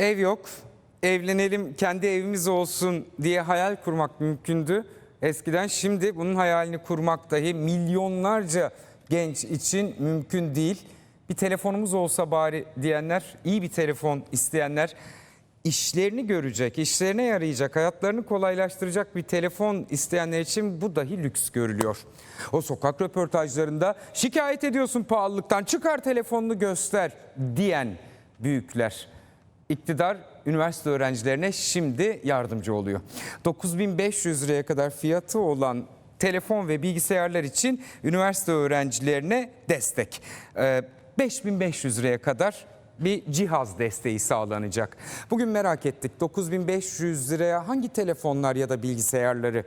Ev yok, evlenelim, kendi evimiz olsun diye hayal kurmak mümkündü. Eskiden şimdi bunun hayalini kurmak dahi milyonlarca genç için mümkün değil. Bir telefonumuz olsa bari diyenler, iyi bir telefon isteyenler işlerini görecek, işlerine yarayacak, hayatlarını kolaylaştıracak bir telefon isteyenler için bu dahi lüks görülüyor. O sokak röportajlarında şikayet ediyorsun pahalılıktan çıkar telefonunu göster diyen büyükler. İktidar üniversite öğrencilerine şimdi yardımcı oluyor. 9500 liraya kadar fiyatı olan telefon ve bilgisayarlar için üniversite öğrencilerine destek. Ee, 5500 liraya kadar bir cihaz desteği sağlanacak. Bugün merak ettik 9500 liraya hangi telefonlar ya da bilgisayarları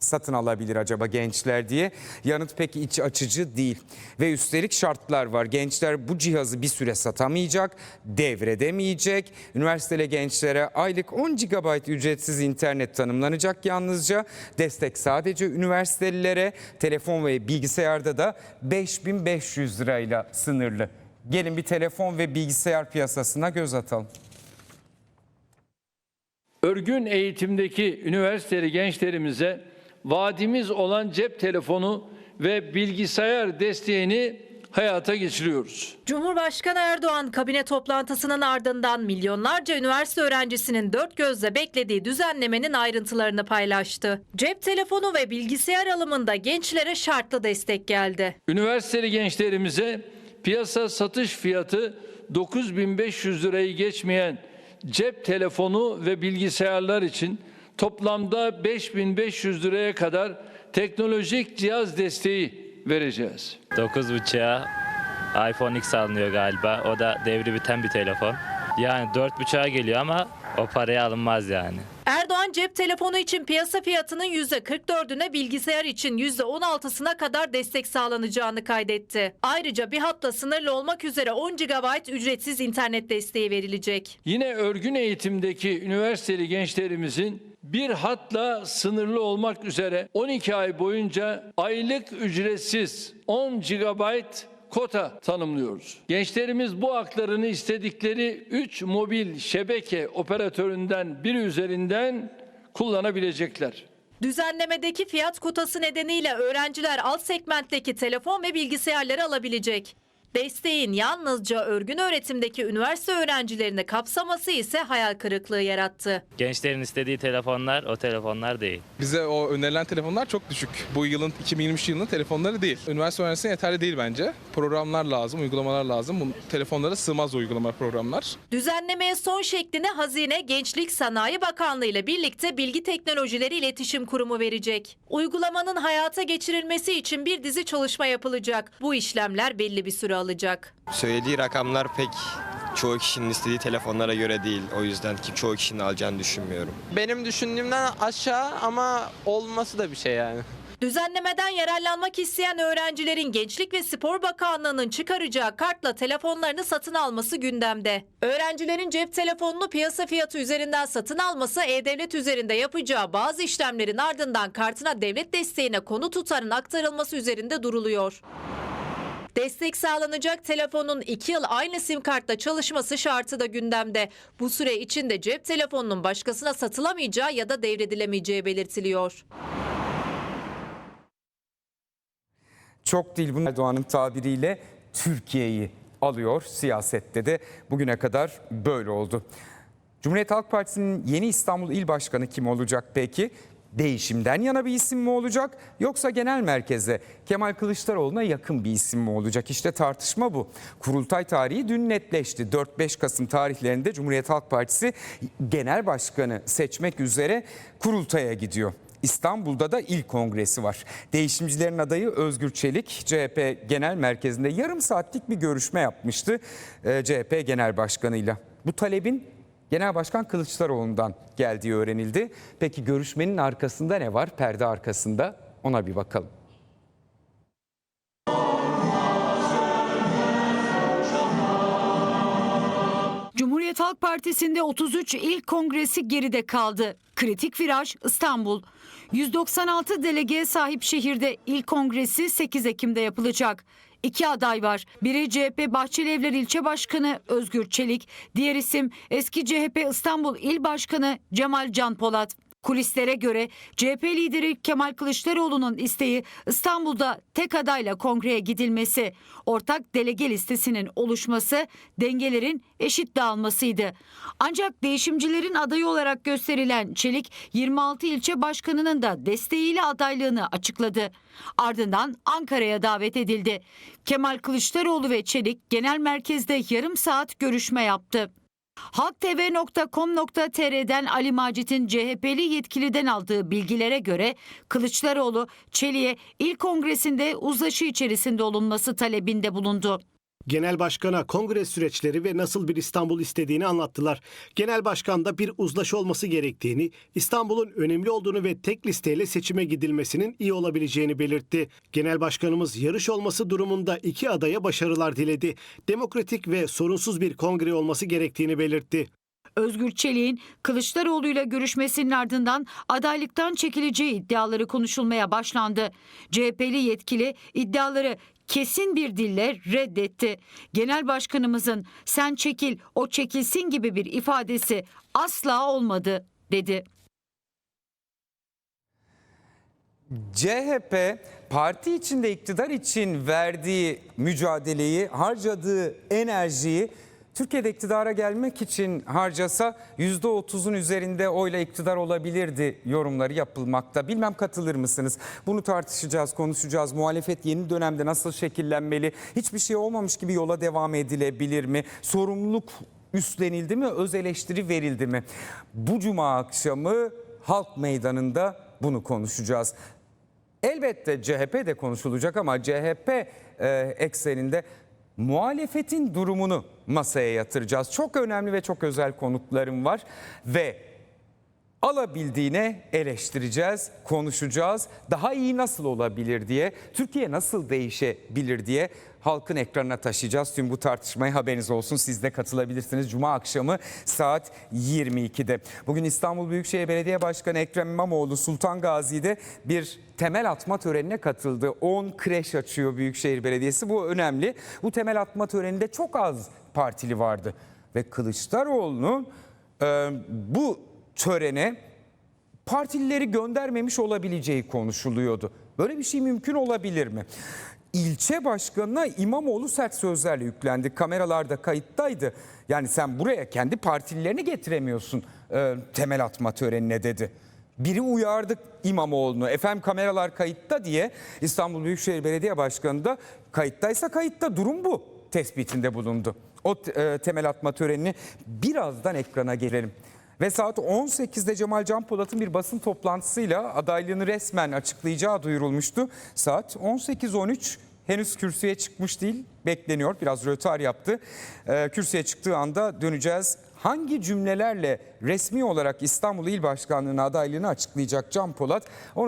satın alabilir acaba gençler diye. Yanıt pek iç açıcı değil. Ve üstelik şartlar var. Gençler bu cihazı bir süre satamayacak, devredemeyecek. Üniversiteli gençlere aylık 10 GB ücretsiz internet tanımlanacak yalnızca. Destek sadece üniversitelilere, telefon ve bilgisayarda da 5500 lirayla sınırlı. Gelin bir telefon ve bilgisayar piyasasına göz atalım. Örgün eğitimdeki üniversiteli gençlerimize vaadimiz olan cep telefonu ve bilgisayar desteğini hayata geçiriyoruz. Cumhurbaşkanı Erdoğan kabine toplantısının ardından milyonlarca üniversite öğrencisinin dört gözle beklediği düzenlemenin ayrıntılarını paylaştı. Cep telefonu ve bilgisayar alımında gençlere şartlı destek geldi. Üniversiteli gençlerimize piyasa satış fiyatı 9500 lirayı geçmeyen cep telefonu ve bilgisayarlar için toplamda 5500 liraya kadar teknolojik cihaz desteği vereceğiz. 9.5'a iPhone X alınıyor galiba. O da devri biten bir telefon. Yani 4.5'a geliyor ama o paraya alınmaz yani. Erdoğan cep telefonu için piyasa fiyatının %44'üne bilgisayar için %16'sına kadar destek sağlanacağını kaydetti. Ayrıca bir hatla sınırlı olmak üzere 10 GB ücretsiz internet desteği verilecek. Yine örgün eğitimdeki üniversiteli gençlerimizin bir hatla sınırlı olmak üzere 12 ay boyunca aylık ücretsiz 10 GB kota tanımlıyoruz. Gençlerimiz bu haklarını istedikleri 3 mobil şebeke operatöründen biri üzerinden kullanabilecekler. Düzenlemedeki fiyat kotası nedeniyle öğrenciler alt segmentteki telefon ve bilgisayarları alabilecek. Desteğin yalnızca örgün öğretimdeki üniversite öğrencilerini kapsaması ise hayal kırıklığı yarattı. Gençlerin istediği telefonlar o telefonlar değil. Bize o önerilen telefonlar çok düşük. Bu yılın 2023 yılının telefonları değil. Üniversite öğrencisine yeterli değil bence. Programlar lazım, uygulamalar lazım. Bu telefonlara sığmaz uygulama programlar. Düzenlemeye son şeklini Hazine Gençlik Sanayi Bakanlığı ile birlikte Bilgi Teknolojileri İletişim Kurumu verecek. Uygulamanın hayata geçirilmesi için bir dizi çalışma yapılacak. Bu işlemler belli bir süre alacak. Söylediği rakamlar pek çoğu kişinin istediği telefonlara göre değil. O yüzden ki çoğu kişinin alacağını düşünmüyorum. Benim düşündüğümden aşağı ama olması da bir şey yani. Düzenlemeden yararlanmak isteyen öğrencilerin Gençlik ve Spor Bakanlığı'nın çıkaracağı kartla telefonlarını satın alması gündemde. Öğrencilerin cep telefonunu piyasa fiyatı üzerinden satın alması E-Devlet üzerinde yapacağı bazı işlemlerin ardından kartına devlet desteğine konu tutarın aktarılması üzerinde duruluyor. Destek sağlanacak telefonun 2 yıl aynı sim kartla çalışması şartı da gündemde. Bu süre içinde cep telefonunun başkasına satılamayacağı ya da devredilemeyeceği belirtiliyor. Çok değil bunun Erdoğan'ın tabiriyle Türkiye'yi alıyor. Siyasette de bugüne kadar böyle oldu. Cumhuriyet Halk Partisi'nin yeni İstanbul İl Başkanı kim olacak peki? Değişimden yana bir isim mi olacak yoksa genel merkeze Kemal Kılıçdaroğlu'na yakın bir isim mi olacak? İşte tartışma bu. Kurultay tarihi dün netleşti. 4-5 Kasım tarihlerinde Cumhuriyet Halk Partisi genel başkanı seçmek üzere kurultaya gidiyor. İstanbul'da da il kongresi var. Değişimcilerin adayı Özgür Çelik CHP Genel Merkezi'nde yarım saatlik bir görüşme yapmıştı e, CHP Genel Başkanı'yla. Bu talebin Genel Başkan Kılıçdaroğlu'ndan geldiği öğrenildi. Peki görüşmenin arkasında ne var? Perde arkasında ona bir bakalım. Cumhuriyet Halk Partisi'nde 33 il kongresi geride kaldı. Kritik viraj İstanbul. 196 delegeye sahip şehirde il kongresi 8 Ekim'de yapılacak. İki aday var. Biri CHP Bahçelievler İlçe Başkanı Özgür Çelik, diğer isim eski CHP İstanbul İl Başkanı Cemal Can Polat. Kulislere göre CHP lideri Kemal Kılıçdaroğlu'nun isteği İstanbul'da tek adayla kongreye gidilmesi, ortak delege listesinin oluşması, dengelerin eşit dağılmasıydı. Ancak değişimcilerin adayı olarak gösterilen Çelik 26 ilçe başkanının da desteğiyle adaylığını açıkladı. Ardından Ankara'ya davet edildi. Kemal Kılıçdaroğlu ve Çelik genel merkezde yarım saat görüşme yaptı. Halktv.com.tr'den Ali Macit'in CHP'li yetkiliden aldığı bilgilere göre Kılıçdaroğlu Çelik'e il kongresinde uzlaşı içerisinde olunması talebinde bulundu. Genel başkana kongre süreçleri ve nasıl bir İstanbul istediğini anlattılar. Genel başkan da bir uzlaşı olması gerektiğini, İstanbul'un önemli olduğunu ve tek listeyle seçime gidilmesinin iyi olabileceğini belirtti. Genel başkanımız yarış olması durumunda iki adaya başarılar diledi. Demokratik ve sorunsuz bir kongre olması gerektiğini belirtti. Özgür Çelik'in Kılıçdaroğlu'yla görüşmesinin ardından adaylıktan çekileceği iddiaları konuşulmaya başlandı. CHP'li yetkili iddiaları kesin bir dille reddetti. Genel başkanımızın sen çekil o çekilsin gibi bir ifadesi asla olmadı dedi. CHP parti içinde iktidar için verdiği mücadeleyi, harcadığı enerjiyi Türkiye'de iktidara gelmek için harcasa %30'un üzerinde oyla iktidar olabilirdi yorumları yapılmakta. Bilmem katılır mısınız? Bunu tartışacağız, konuşacağız. Muhalefet yeni dönemde nasıl şekillenmeli? Hiçbir şey olmamış gibi yola devam edilebilir mi? Sorumluluk üstlenildi mi? Öz eleştiri verildi mi? Bu cuma akşamı Halk Meydanı'nda bunu konuşacağız. Elbette CHP de konuşulacak ama CHP e, ekseninde muhalefetin durumunu masaya yatıracağız. Çok önemli ve çok özel konuklarım var ve alabildiğine eleştireceğiz, konuşacağız. Daha iyi nasıl olabilir diye, Türkiye nasıl değişebilir diye halkın ekranına taşıyacağız. Tüm bu tartışmaya haberiniz olsun. Siz de katılabilirsiniz. Cuma akşamı saat 22'de. Bugün İstanbul Büyükşehir Belediye Başkanı Ekrem İmamoğlu Sultan Gazi'de bir temel atma törenine katıldı. 10 kreş açıyor Büyükşehir Belediyesi. Bu önemli. Bu temel atma töreninde çok az partili vardı. Ve Kılıçdaroğlu'nun e, bu törene partilileri göndermemiş olabileceği konuşuluyordu. Böyle bir şey mümkün olabilir mi? İlçe başkanına İmamoğlu sert sözlerle yüklendi. Kameralarda kayıttaydı. Yani sen buraya kendi partililerini getiremiyorsun e, temel atma törenine dedi. Biri uyardı İmamoğlu'nu. Efendim kameralar kayıtta diye İstanbul Büyükşehir Belediye Başkanı da kayıttaysa kayıtta durum bu tespitinde bulundu. O e, temel atma törenini birazdan ekrana gelelim. Ve saat 18'de Cemal Can Polat'ın bir basın toplantısıyla adaylığını resmen açıklayacağı duyurulmuştu. Saat 18.13 henüz kürsüye çıkmış değil bekleniyor biraz rötar yaptı. Ee, kürsüye çıktığı anda döneceğiz. Hangi cümlelerle resmi olarak İstanbul İl Başkanlığı'na adaylığını açıklayacak Can Polat? Onu